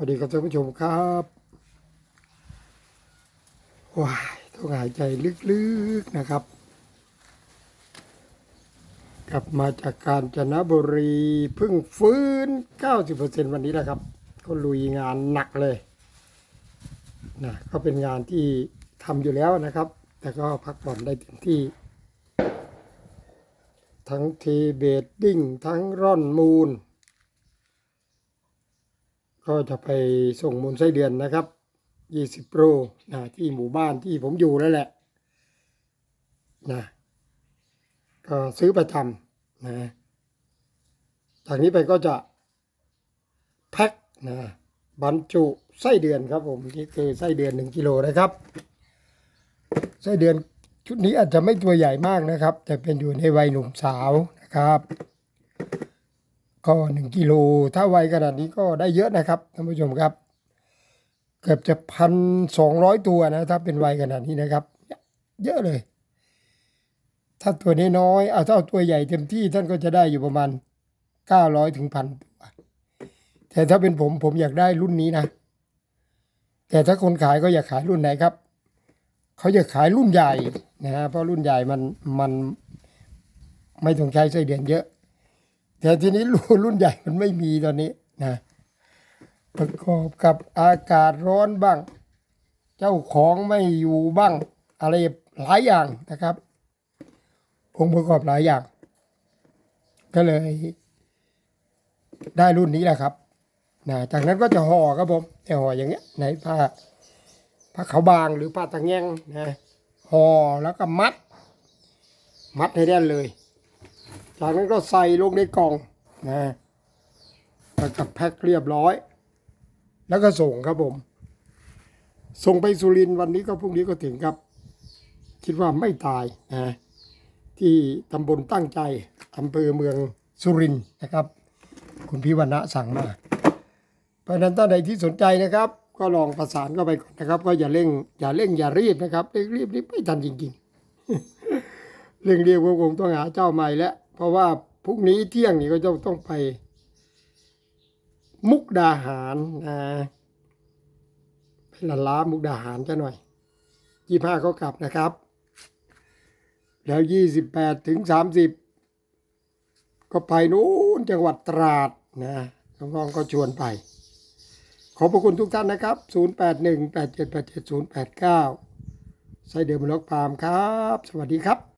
วัสดีครับท่านผู้ชมครับว้ายต้องหายใจลึกๆนะครับ กลับมาจากการจนบุรีเพิ่งฟื้น 90%วันนี้แหละครับ ก็ลุยงานหนักเลยนะก็เป็นงานที่ทำอยู่แล้วนะครับ แต่ก็พักผ่อนได้เต็มที่ ทั้งเทเบดดิ้งทั้งร่อนมูล ก็จะไปส่งมูลไส้เดือนนะครับ 20โลนะที่หมู่บ้านที่ผมอยู่นั่นแหละนะก็ซื้อประจำนะจากนี้ไปก็จะแพ็คนะบรรจุไส้เดือนครับผมนี่คือไส้เดือน1กิโลนะครับไส้เดือนชุดนี้อาจจะไม่ตัวใหญ่มากนะครับ แต่เป็นอยู่ในวัยหนุ่มสาวนะครับ ก็หนึ่งกิโลถ้าไวขนาดนี้ก็ได้เยอะนะครับท่านผู้ชมครับ เกือบจะพันสองร้อยตัวนะถ้าเป็นไวขนาดนี้นะครับ เยอะเลย ถ้าตัวนี้น้อยเอาถ้าเอาตัวใหญ่เต็มที่ท่านก็จะได้อยู่ประมาณเก้าร้อยถึงพันตัวแต่ถ้าเป็นผมผมอยากได้รุ่นนี้นะ แต่ถ้าคนขายก็อยากขายรุ่นไหนครับเขาจะขายรุ่นใหญ่นะฮะเพราะรุ่นใหญ่มันมันไม่ต้องใช้ไส้เดือนเยอะ แต่ทีนี้รุ่นรุ่นใหญ่มันไม่มีตอนนี้นะประกอบกับอากาศร้อนบ้าง เจ้าของไม่อยู่บ้าง อะไรหลายอย่างนะครับองค์ประกอบหลายอย่าง ก็เลย ได้รุ่นนี้แหละครับนะจากนั้นก็จะห่อครับผมจะห่ออย่างเงี้ยในผ้าผ้าขาวบางหรือผ้าตะแงงนะห่อแล้วก็มัด มัดให้แน่นเลย จากนั้นก็ใส่ลงในกล่องนะแล้วก็แพ็คเรียบร้อย แล้วก็ส่งครับผม ส่งไปสุรินทร์วันนี้ก็พรุ่งนี้ก็ถึงครับ คิดว่าไม่ตายนะที่ตำบลตั้งใจอำเภอเมืองสุรินทร์นะครับ คุณพิวรณะสั่งมา เพราะนั้นท่านใดที่สนใจนะครับ ก็ลองประสานเข้าไปก่อนนะครับ ก็อย่าเร่ง อย่าเร่งอย่ารีบนะครับเร่งรีบนี่ไม่ทันจริงๆเร่งรีบก็คงต้องหาเจ้าใหม่แล้ว เพราะว่าพรุ่งนี้เที่ยงนี่ก็จะต้องไป มุกดาหารนะไปละล้ามุกดาหารจะหน่อยยี่ห้าก็กลับนะครับ แล้วยี่สิบแปดถึงสามสิบก็ไปนู้นจังหวัดตราดนะน้องๆก็ชวนไป ขอบพระคุณทุกท่านนะครับ 081 8787 089ไส้เดือนบล็อกพามครับ สวัสดีครับ